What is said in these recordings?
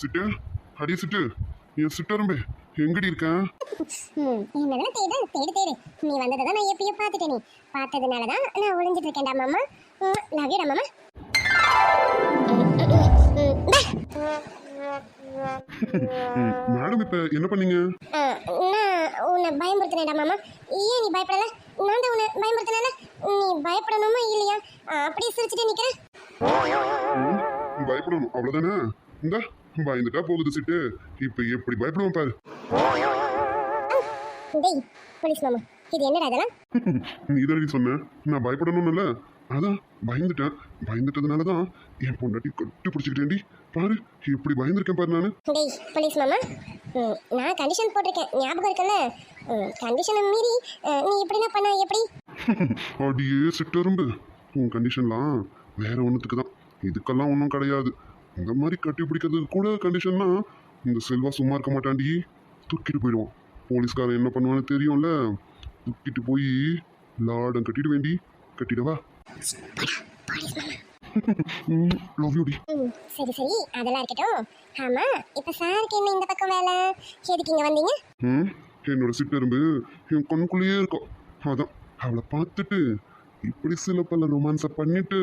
சிட்டு. அடி சிட்டு என் சிட்டரும்பே எங்கடி இருக்கேன் என்னதானே தேடு தேடு தேடு. நீ வந்ததை தான் நான் எப்பயோ பார்த்துட்டேன். பார்த்ததுனால தான் நான் ஒளிஞ்சிட்டு இருக்கேன்டா மாமா. லவ் யூடா மாமா? மேடம் இப்ப என்ன பண்ணீங்க? நான் உன்னை பயமுறுத்தினேன்டா மாமா. ஏன் நீ பயப்படல? நான் தான் உன்னை பயமுறுத்தினேன்ல. நீ பயப்படணுமா இல்லையா? அப்படியே சிரிச்சுட்டு நிற்கிறேன் ம், பயப்படணும். அவ்வளவுதானே? இந்த. பயந்துட்டா போகுது சிட்டு. இப்ப எப்படி பயப்படுவோம் பாரு. டேய் போலீஸ் மாமா இது என்னடா இதெல்லாம்? நீ தானடி சொன்ன நான் பயப்படணும்ல அதான் பயந்துட்டேன். பயந்துட்டதுனால தான் என் பொண்டாட்டி கட்டி பிடிச்சிக்கிட்டேன்டி பாரு எப்படி பயந்துருக்கேன் பாரு நானு. டேய் போலீஸ் மாமா நான் கண்டிஷன் போட்டிருக்கேன். ஞாபகம் இருக்குல்ல? கண்டிஷனை மீறி நீ எப்படின்னா பண்ண எப்படி? அடியே சிட்டரும்பு. உன் கண்டிஷன்லாம் வேற ஒன்றுத்துக்கு தான் இதுக்கெல்லாம் ஒன்றும் கிடையாது. இந்த மாதிரி கட்டி பிடிக்கிறதுக்கு கூட கண்டிஷன்னா இந்த செல்வா சும்மா இருக்க மாட்டாண்டி தூக்கிட்டு போயிடுவான். போலீஸ்காரன் என்ன பண்ணுவான்னு தெரியும்ல? தூக்கிட்டு போய் லாடம் கட்டிட்டு வேண்டி கட்டிடவா லவ் யூடி ம், சரி சரி. அதெல்லாம் இருக்கட்டும். ஆமா இப்ப சாருக்கு என்ன இந்த பக்கம் வேலை? எதுக்கு இங்க வந்தீங்க? ம் என்னோட சிட்டரும்பு என் கண்ணுக்குள்ளேயே இருக்கும் அதான் அவளை பார்த்துட்டு இப்படி சில பல ரொமான்ஸை பண்ணிட்டு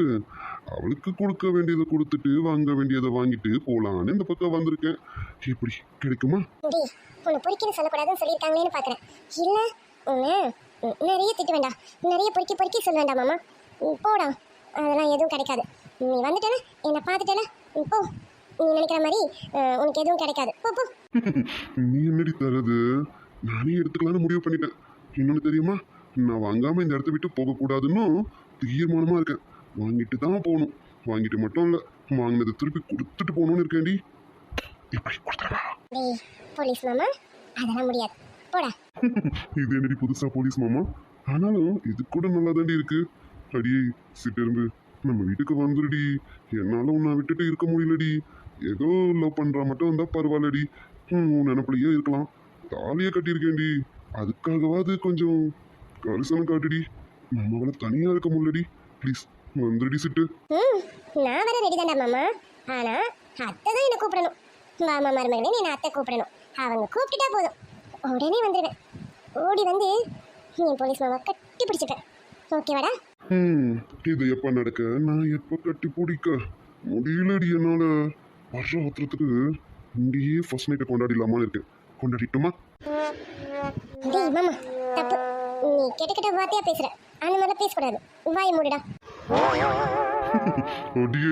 அவளுக்கு கொடுக்க வேண்டியதை கொடுத்துட்டு வாங்க வேண்டியதை வாங்கிட்டு போலான்னு இந்த பக்கம் வந்திருக்கேன். எப்படி கிடைக்குமா? உன்னை பொறுக்கின்னு சொல்லக்கூடாதுன்னு சொல்லியிருக்காங்களேன்னு பார்க்குறேன் இல்லை உன்னை நிறைய திட்ட வேண்டாம். நிறைய பொறுக்கி பொறுக்கி சொல்ல வேண்டாம் மாமா. போடா. அதெல்லாம் எதுவும் கிடைக்காது. நீ வந்துட்டேல என்னை பார்த்துட்டேல ம், போ. நீ நினைக்கிற மாதிரி உனக்கு எதுவும் கிடைக்காது. போ போ. நீ என்னடி தரது நானே எடுத்துக்கலாம்னு முடிவு பண்ணிட்டேன். இன்னொன்று தெரியுமா? நான் வாங்காம இந்த இடத்த விட்டு போகக்கூடாதுன்னு தீர்மானமா இருக்கேன். வாங்கிட்டு தான் போகணும். வாங்கிட்டு மட்டும் இல்லை வாங்கினதை திருப்பி கொடுத்துட்டு போகணும்னு இருக்கேன்டி. எப்படி கொடுத்துருவா போலீஸ் மாமா அதெல்லாம் முடியாது. போடா. இது என்னடி புதுசா போலீஸ் மாமா? ஆனாலும் இது கூட நல்லா இருக்கு. அடியே சிட்டெரும்பு நம்ம வீட்டுக்கு வந்துடுடி என்னால உன்னை விட்டுட்டு இருக்க முடியலடி. ஏதோ லவ் பண்றா மட்டும் வந்தா பரவாயில்லடி. உன் நினப்புலயே இருக்கலாம். தாலியை கட்டியிருக்கேன்டி. அதுக்காகவாது கொஞ்சம் கரிசனம் காட்டுடி. நம்மளால தனியா இருக்க முடியலடி. ப்ளீஸ் வந்துடுடி சிட்டு. ம் நான் வர ரெடி தான்டா மாமா. ஆனா அத்தை தான் என்னை கூப்பிடணும். மாமா மருமகளே நீ அத்தை கூப்பிடணும். அவங்க கூப்பிட்டுட்டா போதும். உடனே வந்துடுவேன் ஓடி வந்து என் போலீஸ் மாமா கட்டி பிடிச்சிப்பேன். ஓகேவாடா ம் இது எப்போ நடக்க? நான் எப்போ கட்டி பிடிக்க? முடியலடி என்னால. வர்ற ஆத்திரத்துக்கு இங்கேயே ஃபர்ஸ்ட் நைட்டை கொண்டாடிடலாமான்னு இருக்கேன் கொண்டாடிட்டுமா? மாமா தப்பு. நீ கெட்ட கெட்ட வார்த்தையா பேசுற. அந்த மாதிரிலாம் பேசக்கூடாது. வாய் மூடுடா. அடியே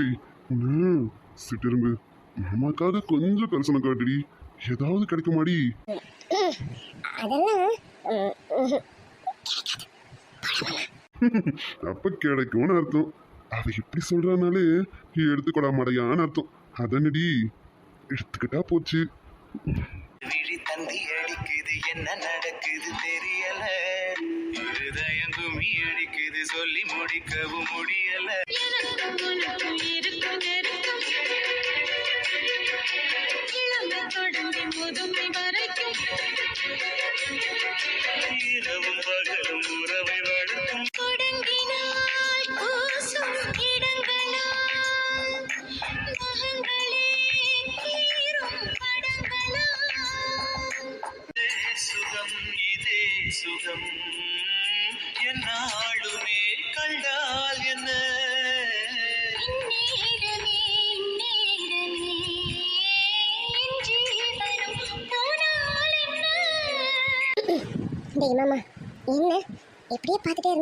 சிட்டிரும்பு. மாமாக்காக கொஞ்சம் கரிசனம் காட்டுடி. ஏதாவது கிடைக்குமாடி? அதெல்லாம் ம், ம், அப்ப கிடைக்கும்னு அர்த்தம். அவ இப்படி சொல்றனாலே எடுத்துக்கொடா மடையான்னு அர்த்தம். அதனடி எடுத்துக்கிட்டா போச்சு. விழி தந்தி அடிக்குது என்ன நடக்குது கும்மி அடிக்குது சொல்லி முடிக்கவும் முடியல.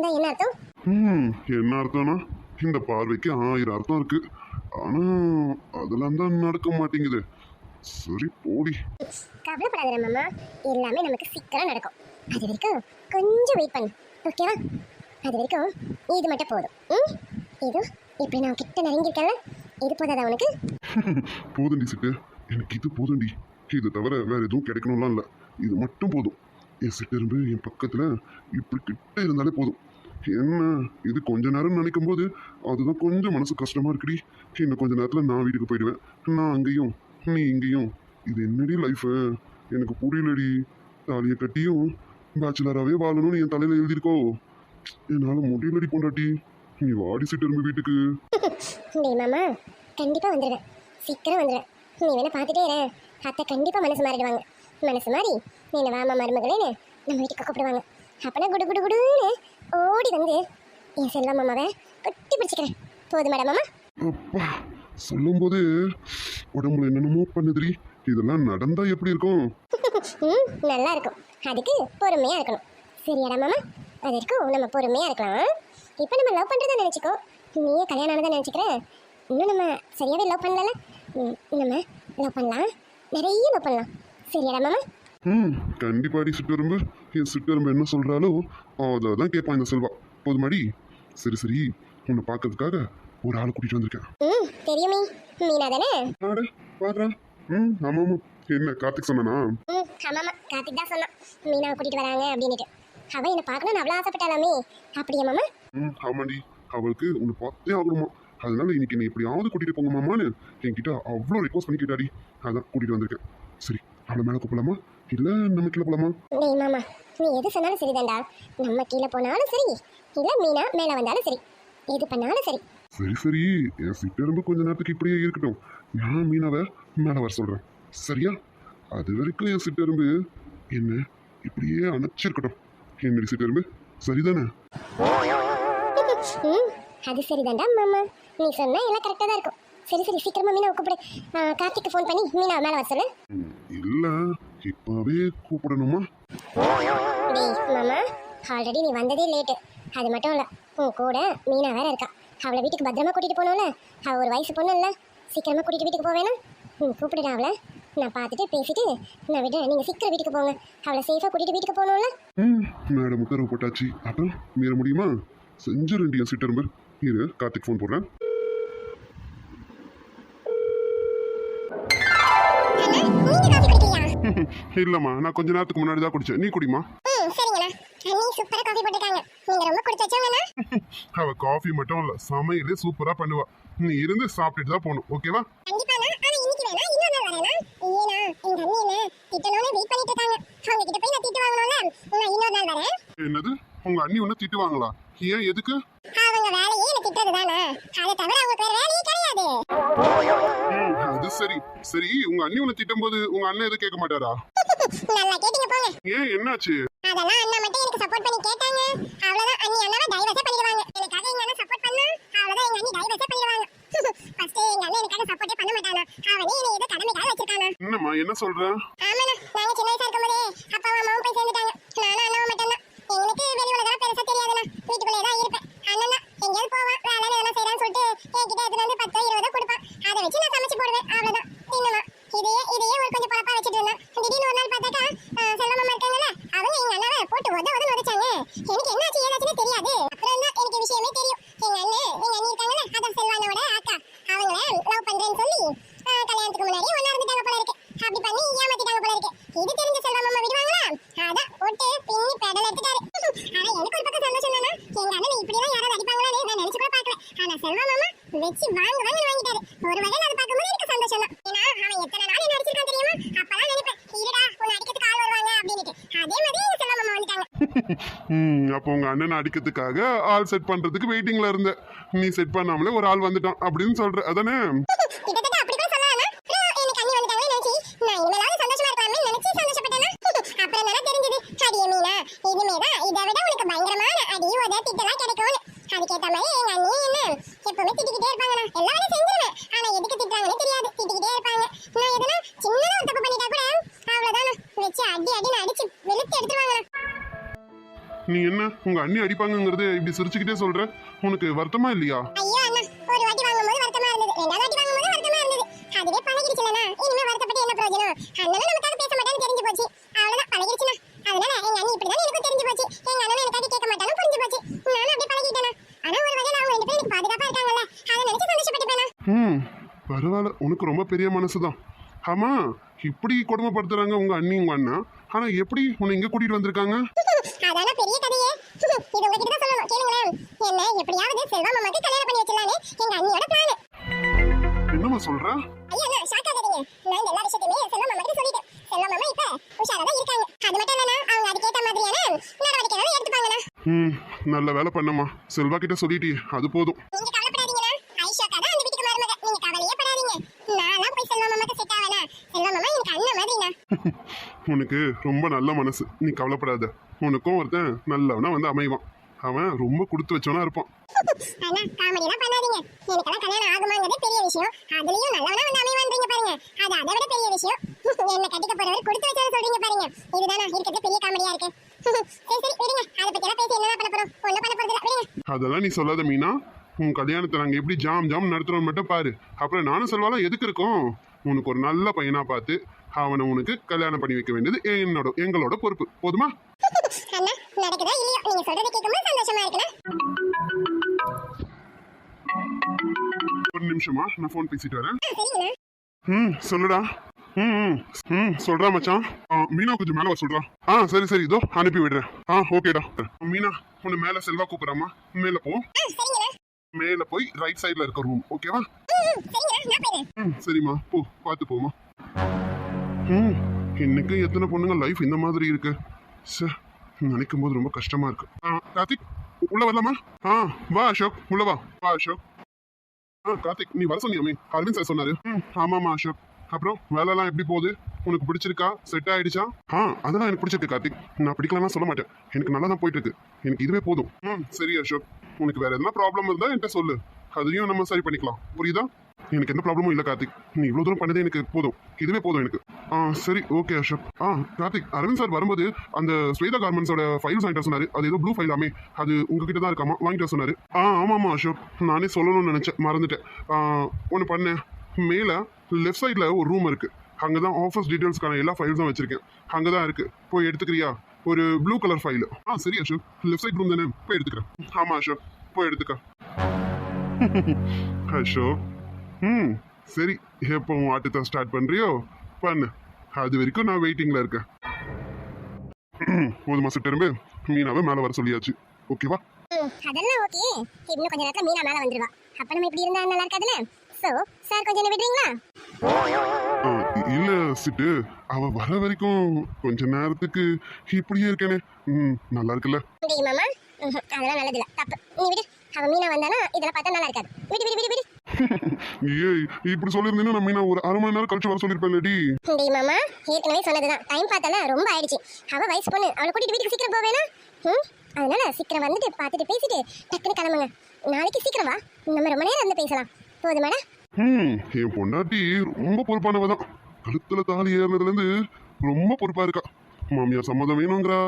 இருந்தா என்ன அர்த்தம்? ம் என்ன அர்த்தம்னா இந்த பார்வைக்கு ஆயிரம் அர்த்தம் இருக்கு. ஆனா அதெல்லாம் தான் நடக்க மாட்டேங்குது. சரி போடி. கவலைப்படாத மாமா. எல்லாமே நமக்கு சீக்கிரம் நடக்கும். அது வரைக்கும் கொஞ்சம் வெயிட் பண்ணு. ஓகேவா அது வரைக்கும் இது மட்டும் போதும். ம்? இது இப்படி நான் கிட்ட நெருங்கியிருக்கேன்ல. இது போதாதா உனக்கு? போதுண்டி சிட்டு எனக்கு இது போதுண்டி இது தவிர வேற எதுவும் கிடைக்கணும்லாம் இல்லை. இது மட்டும் போதும். என் சிட்டு இருந்து என் பக்கத்துல இப்படி கிட்ட இருந்தாலே போதும். என்ன? இது கொஞ்ச நேரம் நினைக்கும் போது அதுதான் கொஞ்சம் மனசு கஷ்டமா இருக்குடி. இன்னும் கொஞ்ச நேரத்துல நான் வீட்டுக்கு போயிடுவேன். நான் அங்கேயும் நீ இங்கேயும். இது என்னடி லைஃப் எனக்கு புரியலடி. தாலியை கட்டியும் பேச்சுலராகவே வாழணும்னு என் தலையில எழுதியிருக்கோ. என்னால முடியலடி பொண்டாட்டி. நீ வாடி சிட்டு இருந்து வீட்டுக்கு. டேய் மாமா கண்டிப்பாக வந்துடுவேன் சீக்கிரம் வந்துடுவேன் நீ வேணா பார்த்துட்டே இரு. அத்தை கண்டிப்பாக மனசு மாறிடுவாங்க. மனசு மாறி நீ என்ன வாமா மருமகளேன்னு நம்ம வீட்டுக்கு கூப்பிடுவாங்க. அப்பனா குடு குடு குடுன்னு ஓடி வந்து என் செல்வம் மாமாவை கட்டி பிடிச்சிக்கிறேன். போதும் மேடம் மாமா அப்பா சொல்லும்போது உடம்புல என்னென்னமோ பண்ணுதுடி. இதெல்லாம் நடந்தா எப்படி இருக்கும்? ம் நல்லா இருக்கும். அதுக்கு பொறுமையாக இருக்கணும். சரியாடா மாமா அது இருக்கும் நம்ம பொறுமையாக இருக்கலாம். இப்போ நம்ம லவ் பண்ணுறதா நினச்சிக்கோ. நீயே கல்யாணம் ஆனதா நினச்சிக்கிறேன் இன்னும் நம்ம சரியாகவே லவ் பண்ணல நம்ம லவ் பண்ணலாம். நிறைய லவ் பண்ணலாம். சரியாடா மாமா ம். கண்டிப்பாடி சிட்டெரும்பு. என் சிட்டெரும்பு என்ன சொல்கிறாலோ அதை தான் கேட்பான் இந்த செல்வா. போதுமாடி. சரி சரி. உன்னை பார்க்கறதுக்காக ஒரு ஆளை கூட்டிகிட்டு வந்திருக்கேன். ம் தெரியுமே. மீனா தானே? ஆட பாடுறா ம் ஆமாம். ஆமாம் என்ன கார்த்திக் சொன்னானா? ம் ஆமாம்மா கார்த்திக் தான் சொன்னான். மீனாவை கூட்டிகிட்டு வராங்க அப்படின்னுட்டு. அவன் என்னை பார்க்கணும்னு அவ்வளோ ஆசைப்பட்டாலாமே அப்படியா மாமா? ம் ஆமாண்டி அவளுக்கு உன்னை பார்த்தே ஆகணுமா. அதனால இன்னைக்கு நீ எப்படியாவது கூட்டிகிட்டு போங்க மாமான்னு என்கிட்ட அவ்வளோ ரிக்வஸ்ட் பண்ணி கேட்டாடி அதான் கூட்டிகிட்டு வந்திருக்கேன். சரி அவளை மேலே கூப்பிடலாமா? இல்லை நம்ம கீழே போகலாமா டேய் மாமா நீ எது சொன்னாலும் சரிதான்டா. நம்ம கீழே போனாலும் சரி இல்லை மீனா மேலே வந்தாலும் சரி. எது பண்ணாலும் சரி. சரி சரி. என் சிட்டெரும்பு கொஞ்ச நேரத்துக்கு இப்படியே இருக்கட்டும். நான் மீனாவை மேலே வர சொல்கிறேன் சரியா? அது வரைக்கும் என் சிட்டெரும்பு என்ன இப்படியே அணைச்சிருக்கட்டும். என்னடி சிட்டெரும்பு சரிதானே? ம் அது சரிதான்டா மாமா. நீ சொன்னா எல்லாம் கரெக்டாக தான் இருக்கும். சரி சரி சீக்கிரமா மீனா கூப்பிடு. கார்த்திக்கு ஃபோன் பண்ணி மீனா மேலே வர சொல்லு. ம், இல்லை இப்போவே கூப்பிடணுமா? மாமா ஆல்ரெடி நீ வந்ததே லேட்டு அது மட்டும் இல்லை உன் கூட மீனா வேற இருக்கா. அவளை வீட்டுக்கு பத்திரமா கூட்டிட்டு போகணும்ல. அவள் ஒரு வயசு பொண்ணு இல்லை. சீக்கிரமா கூட்டிட்டு வீட்டுக்கு போவேனா? ம் கூப்பிடுடா அவளை. நான் பார்த்துட்டு பேசிட்டு நான் விட நீங்கள் சீக்கிரம் வீட்டுக்கு போங்க. அவளை சேஃபாக கூட்டிட்டு வீட்டுக்கு போகணும்ல. ம் மேடம் உத்தரவு போட்டாச்சு. அப்புறம் மீற முடியுமா? செஞ்சிருண்டி என் சிட்டெரும்பு இரு கார்த்திக் ஃபோன் போடுறேன். இல்லைம்மா நான் கொஞ்ச நேரத்துக்கு முன்னாடி தான் குடித்தேன் நீ குடிமா அவ காஃபி மட்டும் இல்லை சமையலே சூப்பராக பண்ணுவா. நீ இருந்து சாப்பிட்டுட்டு தான் போகணும் ஓகேவா கண்டிப்பாண்ணா. ஆனால் இன்னைக்கு வேணா இன்னொரு நாள் வரேண்ணா. ஏண்ணா எங்கள் அண்ணி என்ன திட்டணும்னு வெயிட் பண்ணிட்டு இருக்காங்க. அவங்க கிட்ட போய் நான் திட்டு வாங்கணும்ல. நான் இன்னொரு நாள் வரேன். என்னது? உங்க அண்ணி ஒன்று திட்டுவாங்களா ஏன் எதுக்கு? அவங்க வேலையே என்ன திட்டுறது தானே அதை தவிர அவங்களுக்கு வேற வேலையே கிடையாது. அது சரி. சரி உங்க அண்ணி உன்னை திட்டும் போது உங்க அண்ணன் எதுவும் கேட்க மாட்டாரா? நல்லா கேட்டீங்க போங்க. ஏன் என்னாச்சு? அதெல்லாம் அண்ணா மட்டும் எனக்கு சப்போர்ட் பண்ணி கேட்டாங்க. அவ்வளவுதான். அண்ணி அண்ணாவை டைவர்ஸே பண்ணிடுவாங்க. எனக்காக எங்க அண்ணன் சப்போர்ட் பண்ணா அவ்வளவுதான் எங்க அண்ணி டைவர்ஸே பண்ணிடுவாங்க. ஃபர்ஸ்ட் எங்க அண்ணன் எனக்காக சப்போர்ட்டே பண்ண மாட்டானா? அவனே என்னை ஏதோ கடமைக்காக வச்சிருக்கானா? என்னம்மா என்ன சொல்ற? ஆமாண்ணா நாங்க சின்ன வயசா இருக்கும்போதே அப்பாவும் அம்மாவும் போய் சேர்ந்துட்டாங்க. நானும் அண்ணாவும் மட்டும்தான். எங்களுக்கு வெளி உலகம் பெருசா தெரியாதுண்ணா. வீட்டுக்குள்ளே தான் இருப்பேன். அண்ணன் தான் எங்கேயாவது போவான் வேலை எதனா செய்யறான்னு சொல்லிட்டு என்கிட்ட எடுத்துட்டு வந்து பத்தோ இருபதோ கொடுப்பான் அதை வச்சு நான் சமைச்சு போடுவேன் அவ்வளவுதான் தின்னுமா இதையே இதையே ஒரு கொஞ்சம் பழப்பா வச்சுட்டு இருந்தான் திடீர்னு ஒரு நாள் பார்த்தாக்கா அஹ், செல்வமாமா இருக்காங்கல்ல அவங்க எங்க அண்ணாவை போட்டு உத உதன்னு உதைச்சாங்க எனக்கு என்னாச்சு ஏதாச்சுன்னு தெரியாது அப்புறம் தான் எனக்கு விஷயமே தெரியும் எங்க அண்ணன் எங்க அண்ணி இருக்காங்கல்ல அதான் செல்வானோட அக்கா அவங்கள லவ் பண்றேன்னு சொல்லி அஹ், கல்யாணத்துக்கு முன்னாடி ஒண்ணா இருந்துட்டாங்க போல இருக்கு அப்படி பண்ணி ஏமாத்திட்டாங்க போல இருக்கு இது தெரிஞ்ச செல்வமாமா விடுவாங்களா அதான் போட்டு பின்னி பெடல் எடுத்துட்டாரு ஆனா எனக்கு ஒரு பக்கம் சந்தோஷம் தானா எங்க அண்ணனை இப்படி எல்லாம் யாராவது அடிப்பாங்களான்னு நான் நினைச்சு கூட பார்க்கல ஆனா செல்வமாமா வச்சு வாங்க வாங்க வாங்கிட்டாரு ஒரு வகையில அதை பார்க்கும்போது எனக்கு சந்தோஷம் தான் ஏன்னா அவன் எத்தனை நாள் என்ன அடிச்சிருக்கான் தெரியுமா அப்பதான் நினைப்பேன் இருடா உன்னை அடிக்கிறதுக்கு ஆள் வருவாங்க அப்படின்னுட்டு அதே மாதிரி எங்க செல்வமாமா வந்துட்டாங்க ம் அப்போ உங்க அண்ணன் அடிக்கிறதுக்காக ஆள் செட் பண்றதுக்கு வெயிட்டிங்ல இருந்த நீ செட் பண்ணாமலே ஒரு ஆள் வந்துட்டான் அப்படின்னு சொல்ற. அதானே? உங்க அண்ணி அடிப்பாங்கங்கிறது இப்படி சிரிச்சுக்கிட்டே சொல்ற உனக்கு வருத்தமா இல்லையா? ஐயோ அண்ணா ஒரு வாட்டி வாங்கும்போது வருத்தமா இருந்தது. ரெண்டாவது வாட்டி வாங்கும்போது வருத்தமா இருந்தது. அதுவே பழகிடுச்சுலண்ணா இனிமே வருத்தப்பட்டு என்ன பிரயோஜனம்? அண்ணனும் நமக்காக பேச மாட்டான்னு தெரிஞ்சு போச்சு. அவ்வளவுதான் பழகிடுச்சுண்ணா. அதனால எங்க அண்ணி இப்படிதான் எனக்கும் தெரிஞ்சு போச்சு. எங்க அண்ணனும் எனக்காக கேட்க மாட்டாலும் புரிஞ்சு போச்சு. நானும் அப்படியே பழகிட்டேனா ஆனா ஒரு வகையில அவங்க ரெண்டு பேரும் எனக்கு பாதுகாப்பா இருக்காங்கல்ல அதை நினைச்சு சந்தோஷப்பட்டுப்பேனா ம் பரவாயில்ல. உனக்கு ரொம்ப பெரிய மனசு தான் ஆமா இப்படி கொடுமைப்படுத்துறாங்க உங்க அண்ணி உங்க அண்ணா. ஆனா எப்படி உன்னை இங்க கூட்டிட்டு வந்திருக்காங்க? இது உங்ககிட்ட தான் சொல்லணும். கேளுங்களேன். என்ன எப்படியாவது செல்வா மாமாக்கு கல்யாணம் பண்ணி வச்சிடலான்னு எங்க அண்ணியோட பிளான் என்னம்மா சொல்ற? ஐயா நான் ஷாக் ஆகாதீங்க. நான் எல்லா விஷயத்தையுமே செல்வம் மாமா கிட்ட சொல்லிட்டேன். செல்வம் மாமா இப்ப உஷாரா தான் இருக்காங்க. அது மட்டும் இல்லனா அவங்க அதுக்கேத்த மாதிரியான நடவடிக்கைகளை எடுத்துப்பாங்கண்ணா. ம் நல்ல வேலை பண்ணம்மா. செல்வா கிட்ட சொல்லிட்டியே அது போதும். நீங்க கவலைப்படாதீங்கண்ணா ஐஷோக்கா தான் அந்த வீட்டுக்கு மருமக நீங்க கவலையே படாதீங்க நான் உனக்கு ரொம்ப நல்ல மனசு. நீ கவலைப்படாத. உனக்கும் ஒருத்தன் நல்லவனா வந்து அமைவான். அவன் ரொம்ப கொடுத்து வச்சவனா இருப்பான். அண்ணா காமெடிலாம் பண்ணாதீங்க. எனக்கெல்லாம் கல்யாணம் ஆகுமாங்கிறதே பெரிய விஷயம். அதுலயும் நல்லவனா வந்து அமைவான்றீங்க பாருங்க. அது அதை விட பெரிய விஷயம். என்ன கட்டிக்க போறவர் கொடுத்து வச்சதை சொல்றீங்க பாருங்க. இதுதானா இருக்கிறது பெரிய காமெடியா இருக்கு. சரி சரி விடுங்க. அதை பத்தி எல்லாம் பேசி என்ன பண்ண போறோம்? ஒண்ணும் பண்ண போறது இல்ல விடுங்க. அதெல்லாம் நீ சொல்லாத மீனா. உன் கல்யாணத்தை நாங்கள் எப்படி ஜாம் ஜாம் நடத்துறோம் மட்டும் பாரு. அப்புறம் நானும் சொல்வாலாம் எதுக்கு இருக்கோம்? உனக்கு ஒரு நல்ல பையனா பார்த்து அவனை உனக்கு கல்யாணம் பண்ணி வைக்க வேண்டியது என்னோட எங்களோட பொறுப்பு. போதுமா? ஒரு நிமிஷமா நான் ஃபோன் பேசிட்டு வரேன். ம் சொல்லுடா. ம் ம், சொல்றா மச்சான். மீனா கொஞ்சம் மேலே சொல்றா. ஆ சரி சரி இதோ அனுப்பி விடுறேன். ஆ ஓகேடா மீனா உன்னை மேலே செல்வா கூப்பிடுறாமா மேலே போ. மேலே போய் ரைட் சைடில் இருக்க ரூம் ஓகேவா ம், சரிம்மா. போ பார்த்து போமா ம் இன்னைக்கு எத்தனை பொண்ணுங்க லைஃப் இந்த மாதிரி இருக்கு? சே நினைக்கும் போது ரொம்ப கஷ்டமா இருக்கு. கார்த்திக் உள்ள வரலாமா? ஆ வா அசோக். உள்ள வா. வா அசோக். ஆ கார்த்திக் நீ வர சொன்னியாமே அரவிந்த் சார் சொன்னாரு. ம் ஆமாம்மா அசோக். அப்புறம் வேலைலாம் எப்படி போகுது? உனக்கு பிடிச்சிருக்கா? செட் ஆயிடுச்சா? ஆ அதெல்லாம் எனக்கு பிடிச்சிருக்கு கார்த்திக். நான் பிடிக்கலாம் சொல்ல மாட்டேன். எனக்கு நல்லா தான் போயிட்டு இருக்கு எனக்கு இதுவே போதும். ம் சரி அசோக். உனக்கு வேற எதனா ப்ராப்ளம் இருந்தா என்கிட்ட சொல்லு. அதையும் நம்ம சரி பண்ணிக்கலாம். புரியுதா? எனக்கு எந்த ப்ராப்ளமும் இல்லை கார்த்திக். நீ இவ்வளோ தூரம் பண்ணதே எனக்கு போதும். இதுவே போதும் எனக்கு. ஆ சரி ஓகே அசோக். ஆ கார்த்திக் அரவிந்த் சார் வரும்போது அந்த ஸ்வேதா கார்மெண்ட்ஸோட ஃபைல் வாங்கிட்டு சொன்னார். அது ஏதோ ப்ளூ ஃபைலாமே அது உங்ககிட்ட தான் இருக்காமா? வாங்கிட்டு சொன்னார். ஆ ஆ ஆமாம்மா அசோக். நானே சொல்லணும்னு நினச்சேன். மறந்துட்டேன். ஒன்று பண்ணேன் மேலே லெஃப்ட் சைடில் ஒரு ரூம் இருக்குது அங்கே தான் ஆஃபீஸ் டீட்டெயில்ஸ்க்கான எல்லா ஃபைல்ஸும் வச்சிருக்கேன். அங்கே தான் இருக்கு. போய் எடுத்துக்கிறியா? ஒரு ப்ளூ கலர் ஃபைல் ஆ சரி அசோக். லெஃப்ட் சைட் ரூம் தானே? போய் எடுத்துக்கிறேன். ஆமாம் அசோக். போய் எடுத்துக்க. அசோக். ம் சரி. எப்போ உன் ஆட்டத்தை ஸ்டார்ட் பண்ணுறியோ பண்ணு. அது வரைக்கும் நான் வெயிட்டிங்கில் இருக்கேன். போதுமா சிட்டரும்பு? மீனாவை மேலே வர சொல்லியாச்சு. ஓகேவா அதெல்லாம் ஓகே இன்னும் கொஞ்ச நேரத்துல மீனா மேல வந்துருவா. அப்ப நம்ம இப்படி இருந்தா நல்லா இருக்காதுல்ல? சோ சார் கொஞ்சம் விடுறீங்களா? இல்ல சிட்டு. அவ வர வரைக்கும் கொஞ்ச நேரத்துக்கு இப்படியே இருக்கேனே. ம் நல்லா இருக்குல்ல? மாமா. அதெல்லாம் நல்லது இல்ல. தப்பு. நீ விடு. அவ மீனா வந்தானா இதெல்லாம் பார்த்தா நல்லா இருக்காது. விடு விடு விடு விடு. ஏய் இப்படி சொல்லியிருந்தீங்கன்னா நான் மீனா ஒரு அரை மணி நேரம் கழிச்சு வர சொல்லியிருப்பேன்லடி. டேய் மாமா ஏற்கனவே சொன்னதுதான். டைம் பார்த்தல ரொம்ப ஆயிடுச்சு. அவ வயசு பொண்ணு. அவளை கூட்டிட்டு வீட்டுக்கு சீக்கிரம் போவேனா? ம்? அதனால சீக்கிரம் வந்துட்டு பார்த்துட்டு பேசிட்டு டக்குன்னு கிளம்புங்க. நாளைக்கு சீக்கிரம் வா. நம்ம ரொம்ப நேரம் வந்து பேசலாம். போதுமாடா? ம் என் பொண்டாட்டி ரொம்ப பொறுப்பானவ தான் கழுத்துல தாலி ஏறினதுலேருந்து ரொம்ப பொறுப்பா இருக்கா. மாமியார் சம்மதம் வேணுங்கிறா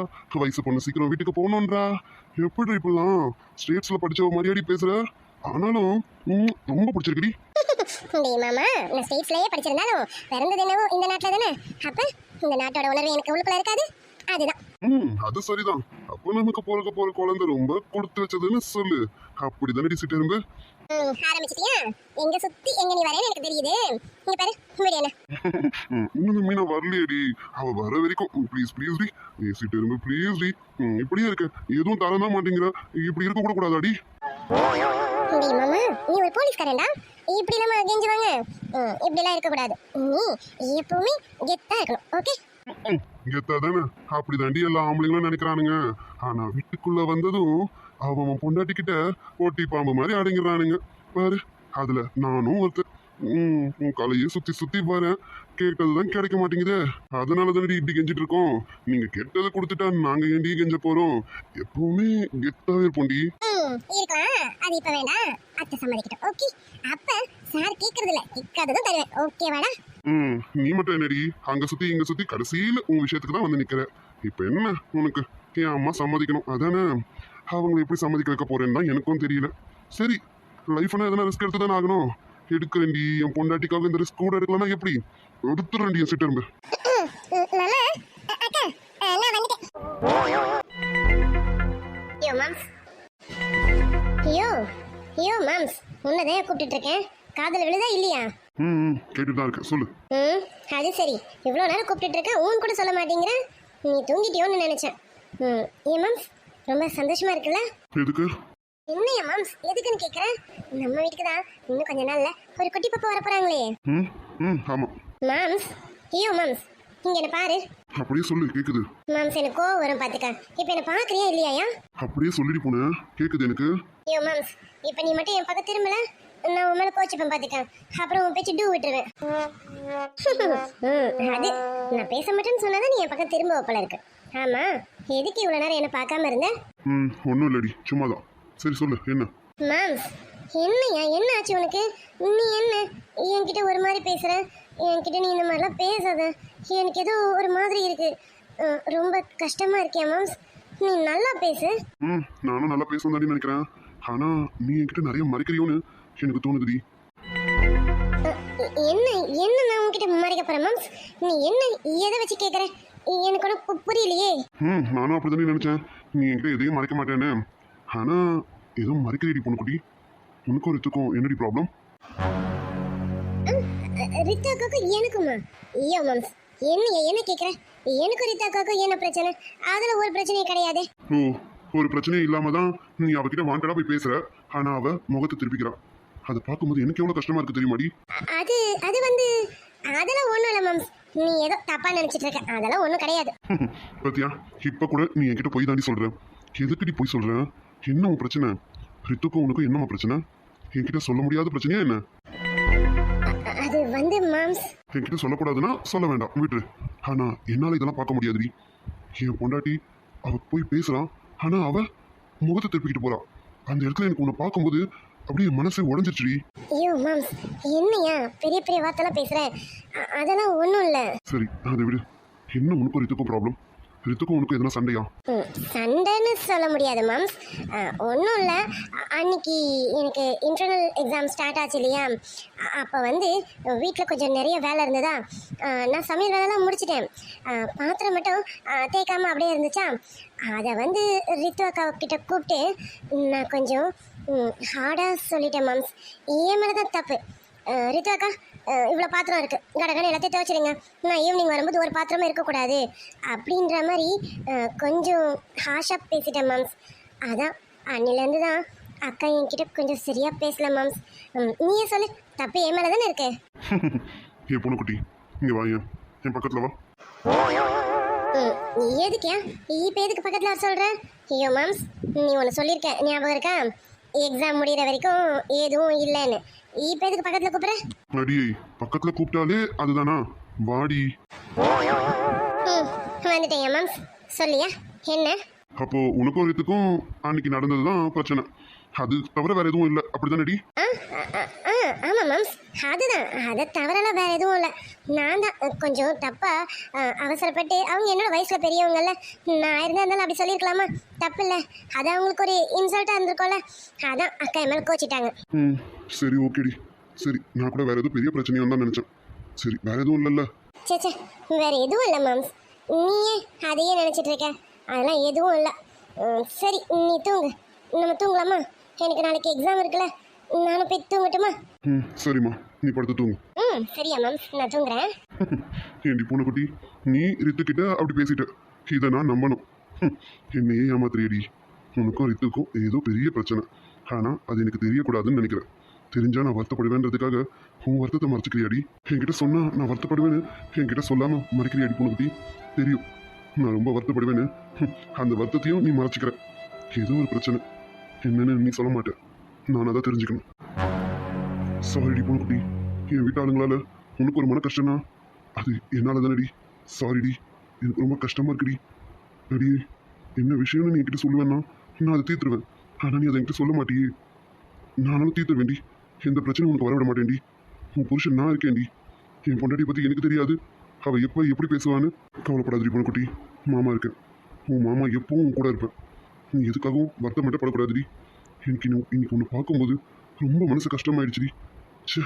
வயசு பொண்ணு சீக்கிரம் வீட்டுக்கு போகணுன்றா எப்படி இப்படிலாம் ஸ்டேட்ஸ்ல படிச்சவ மாதிரியாடி பேசுற? ஆனாலும் ரொம்ப பிடிச்சிருக்குடி. டேய் மாமா நான் ஸ்டேட்ஸ்லயே படிச்சிருந்தாலும் பிறந்தது என்னவோ இந்த நாட்டில் தானே? அப்ப இந்த நாட்டோட உணர்வு எனக்கு உள்ளுக்குள்ள இருக்காது. அதுதான். ம் அது சரிதான். அப்போ நமக்கு பிறக்க போற குழந்தை ரொம்ப கொடுத்து வச்சதுன்னு சொல்லு. அப்படிதானே டிசிட் இருந்து ம் ஆரம்பிச்சிட்டியா? எங்க சுத்தி எங்க நீ வரேன்னு எனக்கு தெரியுது. இங்க பாரு விடு என்ன? ம், இன்னும் மீனா வரலையேடி. அவ வர வரைக்கும் ப்ளீஸ் ப்ளீஸ் டி. பேசிட்டு இருந்து ப்ளீஸ் டி. இப்படியே இருக்க. எதுவும் தரதான் மாட்டேங்கிற. இப்படி இருக்க கூட கூடாதாடி? மாமா நீ ஒரு போலீஸ்காரன்டா? இப்படி நம்ம கெஞ்சுவாங்க. ம், இப்படிலாம் இருக்கக்கூடாது. நீ எப்பவுமே கெத்தா இருக்கணும் ஓகே? கெத்தா தானே. அப்படி தாண்டி எல்லா ஆம்பளைங்களும் நினைக்கிறானுங்க. ஆனா வீட்டுக்குள்ள வந்ததும் அவன் பொண்டாட்டி கிட்ட ஓட்டி பாம்பு மாதிரி அடங்கிடுறானுங்க பாரு அதுல நானும் ஒருத்தர் ம், உன் கலையை சுத்தி சுத்தி வரேன் கேட்டதுதான் கிடைக்க மாட்டேங்குதே. அதனால தானே இப்படி கெஞ்சிட்டு இருக்கோம். நீங்க கேட்டதை கொடுத்துட்டா நாங்க ஏன்டி கெஞ்ச போறோம்? எப்பவுமே கெத்தாவே இருப்போம்டி ம் இருக்கலாம். அது இப்ப வேண்டாம். அத்தை சம்மதிக்கிட்டோம். ஓகே. அப்ப சார் கேக்குறது இல்ல கேட்காததும் தருவேன். ஓகேவாடா ம் நீ மட்டும் என்னடி? அங்க சுத்தி இங்க சுத்தி கடைசியில உன் விஷயத்துக்கு தான் வந்து நிக்கிற. இப்ப என்ன உனக்கு? என் அம்மா சம்மதிக்கணும். அதானே? அவங்களை எப்படி சம்மதிக்க வைக்க போறேன்னு தான் எனக்கும் தெரியல. சரி லைஃப்னா எதனா ரிஸ்க் எடுத்து தானே ஆகணும்? எடுக்கிறேன்டி என் பொண்டாட்டிக்காக இந்த ரிஸ்க் கூட எடுக்கலன்னா எப்படி? எடுத்துறேன்டி என் சிட்டரும்பு. ம், மாமா அ- அக்கா அ, நான் வந்துட்டேன். யோ மாம்ஸ். உன்னதான் கூப்பிட்டுட்டு இருக்கேன் காதல் விழுதா இல்லையா? ம் கேட்டுட்டு தான் சொல்லு. ம் அது சரி. இவ்வளோ நேரம் கூப்பிட்டுட்டு இருக்கேன் ஊன் கூட சொல்ல மாட்டேங்கிற. நீ தூங்கிட்டியோன்னு நினைச்சேன். ம் ஏன் மாம்ஸ்? ரொம்ப சந்தோஷமா இருக்குல்ல? எதுக்கு? என்னையா மாம்ஸ் எதுக்குன்னு கேட்குறேன் நம்ம வீட்டுக்கு தான் இன்னும் கொஞ்ச நாள்ல ஒரு குட்டி பாப்பா வர போறாங்களே. ம் ம் ஆமா. மாம்ஸ் ஐயோ மாம்ஸ் இங்க என்ன பாரு. அப்படியே சொல்லு கேக்குது. மாம்ஸ் எனக்கு கோவம் வரும் பாத்துக்க. இப்போ என்ன பாக்குறியா இல்லையா அப்படியே சொல்லிட்டு போனேன் கேக்குது எனக்கு. ஐயோ மாம்ஸ் இப்போ நீ மட்டும் என் பக்கம் திரும்பல. நான் உன் மேலே கோச்சிப்பேன் பார்த்துக்கேன் அப்புறம் உன் பேச்சு டூ விட்டுருவேன். அது நான் பேச மாட்டேன்னு சொன்னாதான் நீ என் பக்கம் திரும்ப வைப்பல இருக்கு. ஆமா. எதுக்கு இவ்வளோ நேரம் என்னை பார்க்காம இருந்த? ம் ஒன்றும் இல்லடி சும்மா தான் சரி சொல்லு என்ன? மேம்ஸ் என்னையா என்ன ஆச்சு உனக்கு? நீ என்ன? என்கிட்ட ஒரு மாதிரி பேசுற? என்கிட்ட நீ இந்த மாதிரிலாம் பேசாத. எனக்கு ஏதோ ஒரு மாதிரி இருக்கு. அஹ், ரொம்ப கஷ்டமா இருக்கியா மேம்ஸ்? நீ நல்லா பேசு. ம் நானும் நல்லா பேச நினைக்கிறேன். ஆனால் நீ என்கிட்ட நிறைய மறைக்கிறியோன்னு எனக்கு தோணுதுடி. அஹ், என்ன என்ன நான் உன்கிட்ட மறைக்க போறேன் மேம்ஸ்? நீ என்ன எதை வச்சு கேட்குற எனக்கு ஒன்றும் புரியலையே. ம் நானும் அப்படி தானே நினச்சேன். நீ என்கிட்ட எதையும் மறைக்க மாட்டேன்னு. ஆனால் ஏதோ மறைக்கிறீடி பொண்ணுக்குட்டி. உனக்கும் ரித்துக்கும் என்னடி ப்ராப்ளம் ரித்தாக்காக்கும் எனக்குமா? ஐயோ மேம்ஸ். என்ன என்ன கேட்குற எனக்கும் ரித்தாக்காக்கும் என்ன பிரச்சனை? அதில் ஒரு பிரச்சனையும் கிடையாதே. ஓ ஒரு பிரச்சனையும் இல்லாம தான் நீ அவகிட்ட வாண்டடா போய் பேசுற. ஆனா அவ முகத்தை திருப்பிக்கிறா. அதை பார்க்கும்போது எனக்கு எவ்வளவு கஷ்டமா இருக்கு தெரியுமாடி? அது அது வந்து அதெல்லாம் ஒன்றும் இல்லை மேம்ஸ். நீ ஏதோ தப்பா நினைச்சிட்டு இருக்க அதெல்லாம் ஒன்றும் கிடையாது. பத்தியா இப்ப கூட நீ என்கிட்ட போய் தாண்டி சொல்ற. எதுக்குடி போய் சொல்ற? என்ன உன் பிரச்சனை? ரித்துக்கும் உனக்கும் என்னம்மா பிரச்சனை? என்கிட்ட சொல்ல முடியாத பிரச்சனையா என்ன? அது வந்து மேம்ஸ். என்கிட்ட சொல்லக்கூடாதுன்னா சொல்ல வேண்டாம். விட்டுரு. ஆனா என்னால இதெல்லாம் பார்க்க முடியாதுடி. என் பொண்டாட்டி அவ போய் பேசுறான் ஆனா அவ முகத்தை திருப்பிக்கிட்டு போறா. அந்த இடத்துல எனக்கு உன்னை பார்க்கும்போது அப்படியே மனசே உடஞ்சிருச்சுடி. ஐயோ மேம்ஸ் என்னையா? பெரிய பெரிய வார்த்தைலாம் பேசுற. அதெல்லாம் ஒன்றும் இல்லை. சரி அதை விடு. என்ன உனக்கும் ரித்துக்கும் ப்ராப்ளம் ரித்துக்கும் உனக்கும் எதுனா சண்டையா? சண்டைன்னு சொல்ல முடியாது மேம் ஒன்றும் இல்லை. அன்னைக்கு எனக்கு இன்டர்னல் எக்ஸாம் ஸ்டார்ட் ஆச்சு இல்லையா? அப்போ வந்து வீட்டில் கொஞ்சம் நிறைய வேலை இருந்ததா? நான் சமையல் வேலைலாம் முடிச்சிட்டேன். பாத்திரம் மட்டும் தேய்க்காமல் அப்படியே இருந்துச்சா? அதை வந்து ரித்து அக்கா கிட்ட கூப்பிட்டு நான் கொஞ்சம் ஹார்டாக சொல்லிட்டேன் மேம்ஸ் ஏன் மேலே தான் தப்பு. ரித்து அக்கா இவ்வளோ பாத்திரம் இருக்கு. கடகடை எல்லாத்தையும் துவச்சிடுங்க நான் ஈவினிங் வரும்போது ஒரு பாத்திரமும் இருக்கக்கூடாது. அப்படின்ற மாதிரி கொஞ்சம் ஹாஷாக பேசிட்டேன் மேம்ஸ் அதான் அன்னிலேருந்து தான் அக்கா என்கிட்ட கொஞ்சம் சரியாக பேசல மேம்ஸ் நீயே சொல்லு. தப்பு என் மேலே தானே இருக்கு? என் பொண்ணுக்குட்டி இங்க வா ஏன்? என் பக்கத்துல வா. எதுக்கியா? இப்போ எதுக்கு பக்கத்தில் வர சொல்கிற ஐயோ மேம்ஸ் நீ ஒன்று சொல்லியிருக்க. ஞாபகம் இருக்கா? எக்ஸாம் முடிகிற வரைக்கும் எதுவும் இல்லைன்னு. இப்போ எதுக்கு பக்கத்தில் கூப்பிட்ற? அடியே பக்கத்துல கூப்பிட்டாலே அதுதானா? வாடி. ம் வந்துட்டேன் மேம்ஸ் சொல்லியா? என்ன? அப்போ உனக்கும் ரித்துக்கும் அன்னைக்கு நடந்ததுதான் பிரச்சனை. அது தவிர வேற எதுவும் இல்லை. அப்படிதானடி? ஆ ஆ, ஆ ஆமாம் மேம்ஸ் அதுதான். அதை தவறெல்லாம் வேறு எதுவும் இல்லை. நான் தான் கொஞ்சம் தப்பாக அவசரப்பட்டு அவங்க என்னோட வயசில் பெரியவங்கல்ல நான் இருந்தா இருந்தாலும் அப்படி சொல்லியிருக்கலாமா? தப்பு இல்லை. அது அவங்களுக்கு ஒரு இன்சல்ட்டாக இருந்திருக்கோம்ல. அதான் அக்கா என் மேலே கோச்சிட்டாங்க. ம் சரி ஓகேடி சரி நான் கூட வேற எதுவும் பெரிய பிரச்சனையா தான் நினைச்சேன். சரி வேற எதுவும் இல்லைல்ல. சே சே வேறு எதுவும் இல்லை மேம்ஸ் நீயே அதையே நினச்சிட்டு இருக்க. அதெல்லாம் எதுவும் இல்லை. சரி நீ தூங்கு. நம்ம தூங்கலாமா? எனக்கு நாளைக்கு எக்ஸாம் இருக்குல்ல. நானும் போய் தூங்கட்டுமா? ம் சரிம்மா. நீ படுத்து தூங்கு. ம் சரியா மேம்ஸ் நான் தூங்குறேன். ஏண்டி பொண்ணுக்குட்டி நீ ரித்துக்கிட்ட அப்படி பேசிட்ட. இதை நான் நம்பணும். ஹம், என்னையே ஏமாத்திரியடி உனக்கும் ரித்துக்கும் ஏதோ பெரிய பிரச்சனை. ஆனால் அது எனக்கு தெரியக்கூடாதுன்னு நினைக்கிறேன். தெரிஞ்சா நான் வருத்தப்படுவேன்றதுக்காக உன் வருத்தத்தை மறைச்சிக்கிறியாடி? என்கிட்ட சொன்னா நான் வருத்தப்படுவேன்னு என்கிட்ட சொல்லாம மறைக்கிறியாடி பொண்ணுக்குட்டி தெரியும். நான் ரொம்ப வருத்தப்படுவேன்னு. ஹம், அந்த வருத்தத்தையும் நீ மறைச்சிக்கிற. ஏதோ ஒரு பிரச்சனை. என்னன்னு நீ சொல்ல மாட்டேன் நான் அதை தெரிஞ்சுக்கணும். சாரிடி பொண்ணுக்குட்டி என் வீட்டாளுங்களால உனக்கு ஒரு மன கஷ்டம்னா? அது என்னால் தானடி. சாரிடி எனக்கு ரொம்ப கஷ்டமாக இருக்குடி. அடி என்ன விஷயம்னு நீ என்கிட்ட சொல்லுவேன்னா நான் அதை தீர்த்துருவேன். ஆனால் நீ அதை என்கிட்ட சொல்ல மாட்டியே. நானும் தீர்த்துருவேண்டி எந்த பிரச்சனையும் உனக்கு வரவிட மாட்டேன்டி. உன் புருஷன் நான் இருக்கேன்டி. என் பொண்டாட்டியை பற்றி எனக்கு தெரியாது. அவள் எப்போ எப்படி பேசுவான்னு கவலைப்படாதடி பொண்ணுக்குட்டி மாமா இருக்கேன். உன் மாமா எப்பவும் உன் கூட இருப்பேன். நீ எதுக்காகவும் வருத்தம் மட்டும் படக்கூடாதுடி. எனக்கு இன்னும் இன்னைக்கு ஒன்று பார்க்கும்போது ரொம்ப மனசு கஷ்டமாயிடுச்சுடி. ச்சே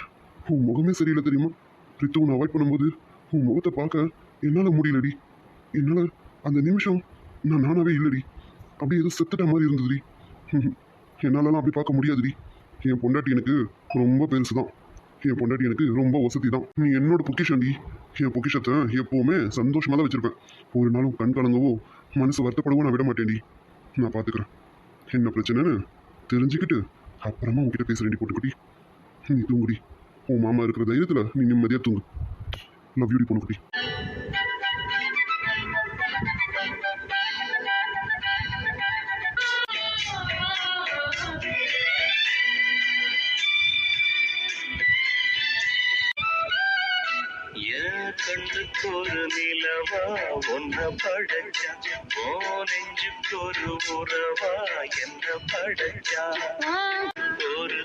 உன் முகமே சரியில்லை தெரியுமா? ரித்து உன்னை அவாய்ட் பண்ணும்போது உன் முகத்தை பார்க்க என்னால் முடியலடி. என்னால் அந்த நிமிஷம் நான் நானாவே இல்லடி. அப்படியே எதுவும் செத்துட்ட மாதிரி இருந்ததுடி. என்னாலலாம் அப்படி பார்க்க முடியாதுடி. என் பொண்டாட்டி எனக்கு ரொம்ப பெருசு தான் என் பொண்டாட்டி எனக்கு ரொம்ப வசதி தான் நீ என்னோட பொக்கிஷன்டி என் பொக்கிஷத்தை எப்போவுமே சந்தோஷமாக தான் வச்சுருப்பேன். ஒரு நாளும் கண் கலங்கவோ மனசு வருத்தப்படவோ நான் விட மாட்டேன்டி நான் பார்த்துக்குறேன் என்ன பிரச்சனைன்னு தெரிஞ்சுக்கிட்டு அப்புறமா உங்ககிட்ட பேசுகிறேன்டி போட்டுக்குட்டி சரி நீ தூங்குடி உன் மாமா இருக்கிற தைரியத்தில் நீ நிம்மதியாக தூங்கு. லவ் யூடி பொண்ணுக்குட்டி. கண்ணுக்கொரு நிலவா ஒன்ற படைச்சா? ஓ நெஞ்சுக்கொரு உறவா என்ற படைச்சா?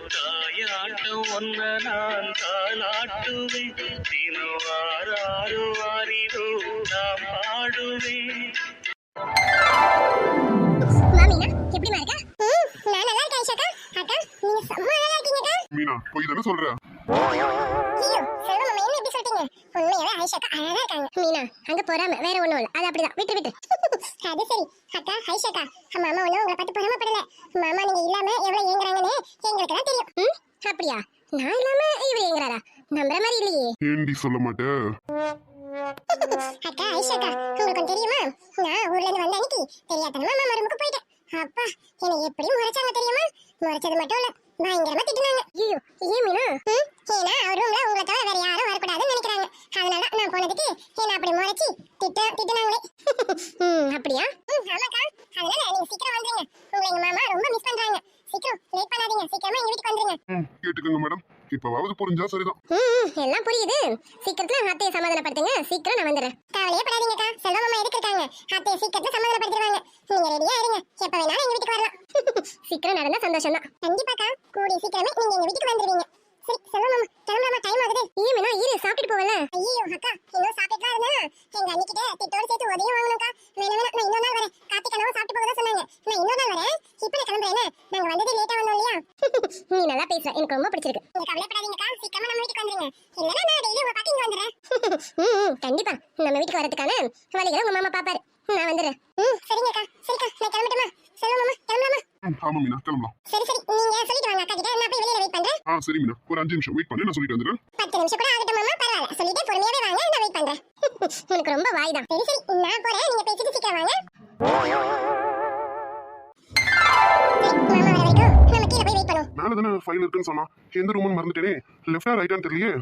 தாயாட்டம் ஒன்ன நான் தாளாட்டுவேன். தினம் ஆறாறு வாரிதோ நான் பாடுவேன் மாமினா எப்படிமா இருக்கா ம் நான் நல்லா இருக்கேன் ஐஷாக்கா அக்கா நீங்க செம்ம நல்லா இருக்கீங்கக்கா மீனா போய் தானே சொல்ற? உண்மையாவே ஐஷாக்கா அழகா இருக்காங்க மீனா அங்க போறாம வேற ஒண்ணும் இல்ல. அது அப்படிதான். விட்டு விட்டு. அது சரி. அக்கா ஐஷாக்கா மாமா ஒண்ணும் உங்களை பார்த்து பொறாமப்படல. மாமா நீங்க அப்படியா? நான் இல்லாம இவர் நம்புற மாதிரி இல்லையே. ஏண்டி சொல்ல மாட்டே? அக்கா ஐஷாக்கா உங்களுக்கு தெரியுமா? நான் ஊர்ல இருந்து வந்த அன்னைக்கு தெரியாதனமா மாமா ரூமுக்கு போயிட்டேன். அப்பா என்னை எப்படி முறைச்சாங்க தெரியுமா? முறைச்சது மட்டும் இல்ல பயங்கரமா திட்டுனாங்க. ஐயோ ஏன் மீனா? ஏன்னா அவர் ரூம்ல உங்களை தவிர வேற யாரும் வரக்கூடாதுன்னு நினைக்கிறாங்க. அதனால நான் போனதுக்கு என்ன அப்படி முறைச்சி திட்ட திட்டுனாங்களே. ம் அப்படியா? ஆமாக்கா. அதனால நீங்க சீக்கிரம் வந்துருங்க. உங்களை எங்க மாமா ரொம்ப மிஸ் பண்றாங்க. சீக்கிரம் லேட் பண்ணாதீங்க. சீக்கிரமா எங்க வீட்டுக்கு வந்துருங்க. ம் கேட்டுக்கோங்க மேடம் இப்பவாவது புரிஞ்சா சரிதான். ம் எல்லாம் புரியுது. சீக்கிரத்துல அத்தையை சமாதானப்படுத்துங்க. சீக்கிரம் நான் வந்துடுறேன் கவலையே படாதீங்கக்கா செல்வ மாமா எதுக்கு இருக்காங்க? அத்தையை சீக்கிரத்துல சமாதானப்படுத்திடுவாங்க நீங்க ரெடியா இருங்க. எப்ப வேணாலும் எங்க வீட்டுக்கு வரலாம். சீக்கிரம் நடந்தா சந்தோஷம் தான் கண்டிப்பாக்கா கூடிய சீக்கிரமே நீங்க எங்க வீட்டுக்கு வந்துருவீங்க. சரி செல்வ மாமா கிளம்பலாமா டைம் ஆகுது. வேணா இரு சாப்பிட்டு போவல ஐயோ அக்கா இன்னும் சாப்பிட்டு இருந்தா எங்க அன்னிக்கிட்ட திட்டோட சேர்த்து உதவியும் வாங்கணும்க்கா. வேணா வேணா நான் இன்னொரு நாள் வரேன். கார்த்திக் அண்ணாவும் சாப்பிட்டு போக சொன்னாங்க. நான் இன்னொரு நாள் வரேன். இப்போ நான் கிளம்புறேன் நாங்க வந்தது லேட்டா வந்தோம் இல்லையா? நீ நல்லா பேசுற. எனக்கு ரொம்ப பிடிச்சிருக்கு. நீங்க கவலைப்படாதீங்கக்கா. சீக்கிரமா நம்ம வீட்டுக்கு வந்துருங்க. இல்லனா நான் டெய்லி உங்க பாட்டி ம் கண்டிப்பா. நம்ம வீட்டுக்கு வரதுக்கான வழிகளை உங்க மாமா பாப்பாரு. நான் வந்துடுறேன். ம் சரிங்கக்கா. சரிக்கா நான் கிளம்பட்டுமா? சொல்லுங்க மாமா கிளம்பலாமா? ஆமா மீனா கிளம்பலாம். சரி சரி. நீங்க சொல்லிட்டு வாங்க அக்கா கிட்ட நான் போய் வெளியில வெயிட் பண்றேன். ஆ சரி மீனா. ஒரு அஞ்சு நிமிஷம் வெயிட் பண்ணு. நான் சொல்லிட்டு வந்துடுறேன். பத்து நிமிஷம் கூட ஆகட்டும் மாமா பரவாயில்ல. சொல்லிட்டு பொறுமையாவே வாங்க. நான் வெயிட் பண்றேன். உனக்கு ரொம்ப வாய் தான் சரி. சரி நான் போறேன். நீங்க பேசிட்டு சீக்கிரம் வாங்க. சரி, மாமா வர வரைக்கும் நம்ம கீழே போய் வெயிட் பண்ணுவோம். மேல தானே ஃபைல் இருக்குன்னு சொன்னா எந்த ரூம்னு மறந்துட்டேனே. லெஃப்டா ரைட்டான்னு தெரியலையே.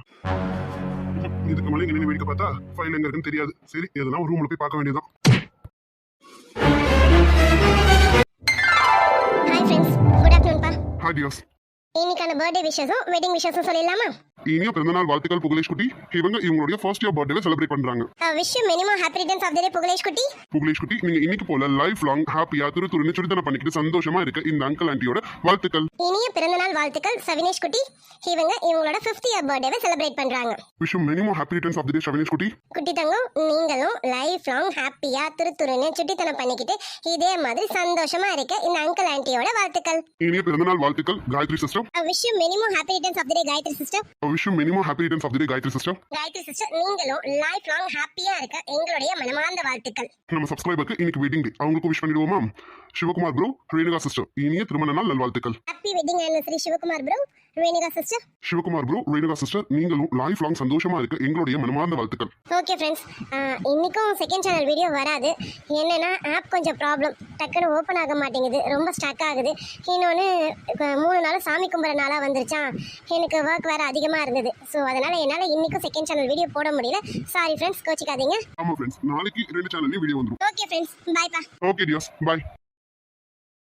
இதுக்கு மேலே இங்க வேடிக்கை பார்த்தா ஃபைல் எங்க இருக்குன்னு தெரியாது. சரி எதனா ஒரு ரூம்ல போய் பார்க்க வேண்டியதுதான். ஆஃப்டர்நூன் பா ஹாய் டியர்ஸ் இன்னைக்கான பர்த்டே விஷஸும் வெட்டிங் விஷஸும் சொல்லிடலாமா? இனிய பிறந்தநாள் வாழ்த்துக்கள் புகழேஷ் குட்டி. இவங்க இவங்களுடைய ஃபர்ஸ்ட் இயர் பர்த்டேவை செலிப்ரேட் பண்றாங்க. Wish many many happy returns of the day Pugazhesh குட்டி. புகழேஷ் குட்டி நீங்க இன்னைக்கு போல லைஃப் லாங் ஹாப்பியா துரு துருன்னு சுடித்தனம் பண்ணிக்கிட்டு சந்தோஷமா இருக்க இந்த அங்கிள் ஆண்டியோட வாழ்த்துக்கள். இனிய பிறந்தநாள் வாழ்த்துக்கள் சவினேஷ் குட்டி. இவங்க இவங்களோட ஃபிஃப்த் இயர் பர்த்டேவை செலிப்ரேட் பண்றாங்க. விஷயம் minimum happy returns of the day Shavinesh குட்டி. குட்டி தங்கம் நீங்களும் லைஃப் லாங் ஹாப்பியா துரு துருன்னு சுட்டித்தனம் பண்ணிக்கிட்டு இதே மாதிரி சந்தோஷமா இருக்க இந்த அங்கிள் ஆண்டியோட வாழ்த்துக்கள். இனிய பிறந்தநாள் வாழ்த்துக்கள் Gayathri Gayathri sister minimum happy returns of the day Gayathri system Gayathri sister நீங்களும் லைஃப் லாங் ஹாப்பியா இருக்க எங்களுடைய மனமார்ந்த வாழ்த்துக்கள். நம்ம சப்ஸ்கிரைபருக்கு இன்னைக்கு வெட்டிங் டே அவங்களுக்கும் விஷ் பண்ணிடுவோமா சிவகுமார் ப்ரோ ரேணுகா சிஸ்டர் இனிய திருமண நாள் நல்வாழ்த்துக்கள். Happy wedding anniversary Sivakumar bro Renika sister Sivakumar bro Renuka sister நீங்களும் லைஃப் லாங் சந்தோஷமா இருக்க எங்களுடைய மனமார்ந்த வாழ்த்துக்கள். ஓகே ஃப்ரெண்ட்ஸ் இன்றைக்கும் செகண்ட் சேனல் வீடியோ வராது. என்னென்னா ஆப் கொஞ்சம் ப்ராப்ளம் டக்குன்னு ஓப்பன் ஆக மாட்டேங்குது. ரொம்ப ஸ்டக் ஆகுது. இன்னொன்று மூணு நாள் சாமி கும்பிட்ற நாளாக வந்துருச்சா? எனக்கு ஒர்க் வேறு அதிகமாக இருந்தது. ஸோ அதனால் என்னால் இன்றைக்கும் செகண்ட் சேனல் வீடியோ போட முடியல. சாரி ஃப்ரெண்ட்ஸ் கோச்சிக்காதீங்க. ஆமா ஃப்ரெண்ட்ஸ் நாளைக்கு ரெண்டு சேனல்லையும் வீடியோ வந்துடும் ஓகே ஃப்ரெண்ட்ஸ் பாய்ப்பா ஓகே டியர்ஸ் பாய்